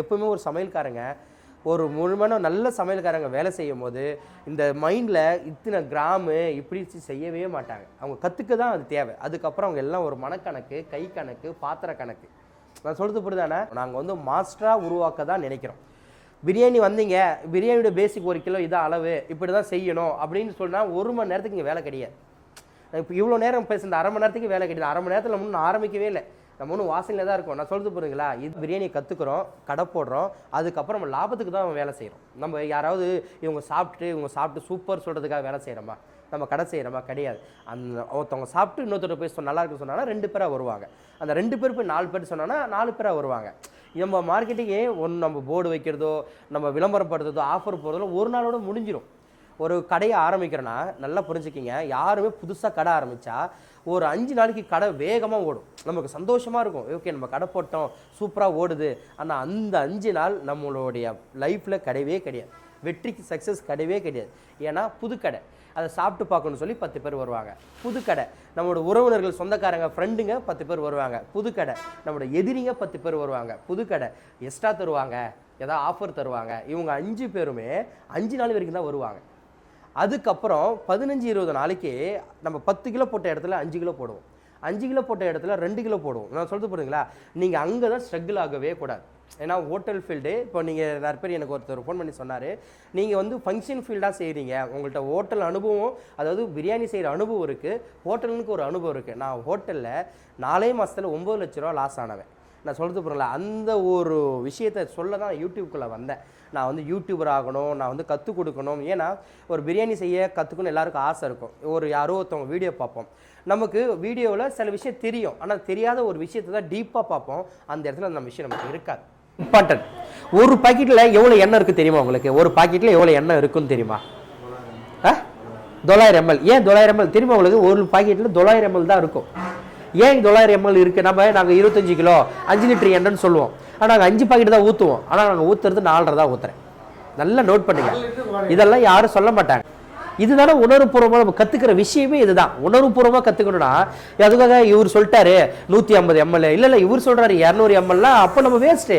எப்பவுமே ஒரு சமையல்காரங்க ஒரு முழுமையான நல்ல சமையல்காரங்க வேலை செய்யும் போது இந்த மைண்டில் இத்தனை கிராமு இப்படி செய்யவே மாட்டாங்க. அவங்க கற்றுக்க தான் அது தேவை. அதுக்கப்புறம் அவங்க எல்லாம் ஒரு மனக்கணக்கு கை கணக்கு பாத்திர கணக்கு. நான் சொல்கிறது புரிதானே நாங்கள் வந்து மாஸ்டராக உருவாக்க தான் நினைக்கிறோம். பிரியாணி வந்தீங்க பிரியாணியோட பேசிக் ஒரு கிலோ இதான் அளவு இப்படி தான் செய்யணும் அப்படின்னு சொன்னால் ஒரு மணி நேரத்துக்கு இங்கே வேலை கிடையாது. இப்போ இவ்வளோ நேரம் பேசுகிற அரை மணி நேரத்துக்கு வேலை கிடையாது. அரை மணி நேரத்தில் முன்னும் ஆரம்பிக்கவே இல்லை. நம்ம ஒன்றும் வாசலில் தான் இருக்கோம். நான் சொல்கிறது புரியுங்களா இது பிரியாணி கற்றுக்குறோம் கடை போடுறோம். அதுக்கப்புறம் நம்ம லாபத்துக்கு தான் நம்ம வேலை செய்கிறோம் நம்ம யாராவது இவங்க சாப்பிட்டுட்டு இவங்க சாப்பிட்டு சூப்பர் சொல்கிறதுக்காக வேலை செய்கிறோமா நம்ம கடை செய்கிறோமா கிடையாது. அந்த ஒருத்தவங்க சாப்பிட்டு இன்னொருத்தர் போய் நல்லா இருக்குன்னு சொன்னாங்கன்னா ரெண்டு பேராக வருவாங்க. அந்த ரெண்டு பேர் போய் நாலு பேர் சொன்னோன்னா நாலு பேராக வருவாங்க. நம்ம மார்க்கெட்டிங்கே ஒன்று நம்ம போர்டு வைக்கிறதோ நம்ம விளம்பரப்படுத்துறதோ ஆஃபர் போடுறதோ ஒரு நாளோட முடிஞ்சிடும் ஒரு கடையை ஆரம்பிக்கிறோன்னா நல்லா புரிஞ்சுக்கிங்க. யாருமே புதுசாக கடை ஆரம்பித்தா ஒரு அஞ்சு நாளைக்கு கடை வேகமாக ஓடும். நமக்கு சந்தோஷமாக இருக்கும். ஓகே நம்ம கடை போட்டோம் சூப்பராக ஓடுது. ஆனால் அந்த அஞ்சு நாள் நம்மளுடைய லைஃப்பில் கிடையவே கிடையாது. வெற்றிக்கு சக்ஸஸ் கிடையவே கிடையாது. ஏன்னா புது கடை. அதை சாப்பிட்டு பார்க்கணும்னு சொல்லி பத்து பேர் வருவாங்க. புது கடை. நம்மளோட உறவினர்கள் சொந்தக்காரங்க ஃப்ரெண்டுங்க பத்து பேர் வருவாங்க. புது கடை. நம்மளோட எதிரிங்க பத்து பேர் வருவாங்க. புது கடை. எக்ஸ்ட்ரா தருவாங்க. ஏதாவது ஆஃபர் தருவாங்க. இவங்க அஞ்சு பேருமே அஞ்சு நாள் வரைக்கும் தான் வருவாங்க. அதுக்கப்புறம் பதினஞ்சு இருபது நாளைக்கு நம்ம பத்து கிலோ போட்ட இடத்துல அஞ்சு கிலோ போடுவோம். அஞ்சு கிலோ போட்ட இடத்துல ரெண்டு கிலோ போடுவோம். நான் சொல்கிறது போறீங்களா நீங்கள் அங்கே தான் ஸ்ட்ரகிள் ஆகவே கூடாது. ஏன்னா ஹோட்டல் ஃபீல்டு இப்போ நீங்கள் நிறைய பேர் எனக்கு ஒருத்தர் ஃபோன் பண்ணி சொன்னார். நீங்கள் வந்து ஃபங்க்ஷன் ஃபீல்டாக செய்கிறீங்க உங்கள்கிட்ட ஹோட்டல் அனுபவம் அதாவது பிரியாணி செய்கிற அனுபவம் இருக்குது ஹோட்டலுக்கு ஒரு அனுபவம் இருக்குது நான் ஹோட்டலில் நாலே மாதத்தில் ஒம்பது லட்ச ரூபா லாஸ் ஆனவன். நான் சொல்கிறது புரியல. அந்த ஒரு விஷயத்தை சொல்ல தான் யூடியூப்குள்ளே வந்தேன். நான் வந்து யூடியூபர் ஆகணும் நான் வந்து கற்றுக் கொடுக்கணும். ஏன்னா ஒரு பிரியாணி செய்ய கற்றுக்கணும் எல்லாருக்கும் ஆசை இருக்கும். ஒரு யாரோ ஒருத்தவங்க வீடியோ பார்ப்போம். நமக்கு வீடியோவில் சில விஷயம் தெரியும். ஆனால் தெரியாத ஒரு விஷயத்தை தான் டீப்பாக பார்ப்போம். அந்த இடத்துல அந்த விஷயம் நமக்கு இருக்காது. இம்பார்ட்டன்ட் ஒரு பாக்கெட்டில் எவ்வளோ எண்ணெய் இருக்குது தெரியுமா உங்களுக்கு? ஒரு பாக்கெட்டில் எவ்வளோ எண்ணெய் இருக்குன்னு தெரியுமா? ஆ? தொள்ளாயிரம் எம்எல் ஏன் தொள்ளாயிரம் எம்எல் தெரியுமா உங்களுக்கு? ஒரு பாக்கெட்டில் தொள்ளாயிரம் எம்எல் தான் இருக்கும். ஏன் தொள்ளாயிரம் எம்எல் இருக்குது நம்ம நாங்கள் இருபத்தஞ்சு கிலோ அஞ்சு லிட்டர் எண்ணெய்னு சொல்லுவோம். ஆனால் நாங்கள் அஞ்சு பாக்கெட் தான் ஊற்றுவோம் ஆனால் நாங்கள் ஊற்றுறது நாலரை தான் ஊற்றுறேன் நல்லா நோட் பண்ணுங்க இதெல்லாம் யாரும் சொல்ல மாட்டாங்க. இதுதானே உணர்வுபூர்வமாக நம்ம கற்றுக்கிற விஷயமே இதுதான். உணர்வுபூர்வமாக கற்றுக்கணும்னா அதுக்காக இவர் சொல்லிட்டாரு? நூற்றி ஐம்பது எம்எல் இல்லை இல்லை இவர் சொல்கிறாரு இரநூறு எம்எல்லாம் அப்போ நம்ம வேஸ்ட்டு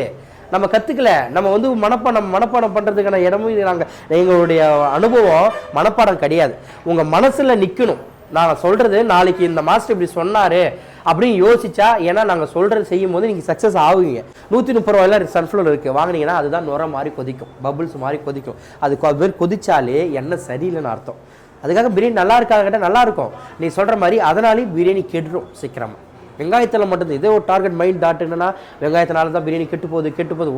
நம்ம கற்றுக்கல நம்ம வந்து மனப்பாடம் மனப்பாடம் பண்ணுறதுக்கான இடமும் நாங்கள் எங்களுடைய அனுபவம் மனப்பாடம் கிடையாது. உங்கள் மனசில் நிற்கணும் நான் சொல்கிறது நாளைக்கு இந்த மாஸ்டர் இப்படி சொன்னார் அப்படின்னு யோசிச்சா ஏன்னா நாங்கள் சொல்கிறது செய்யும் போது நீங்கள் சக்ஸஸ் ஆகுவீங்க. நூற்றி முப்பது ரூபாயில சன்ஃப்ளவர் இருக்குது வாங்குனீங்கன்னா அதுதான் நுர மாதிரி கொதிக்கும். பபுள்ஸ் மாதிரி கொதிக்கும். அது கொ- பேர் கொதிச்சாலே எண்ணெய் சரியில்லைன்னு அர்த்தம். அதுக்காக பிரியாணி நல்லா இருக்காங்கிட்ட கேட்டால் நல்லா இருக்கும். நீ சொல்கிற மாதிரி அதனாலேயும் பிரியாணி கெட்டுரும் சீக்கிரமாக வெங்காயத்தில் மட்டும்தான். இதே ஒரு டார்கெட் மைண்ட் டாட் என்னன்னா வெங்காயத்தினால தான் பிரியாணி கெட்டு போகுது கெட்டு போகுது.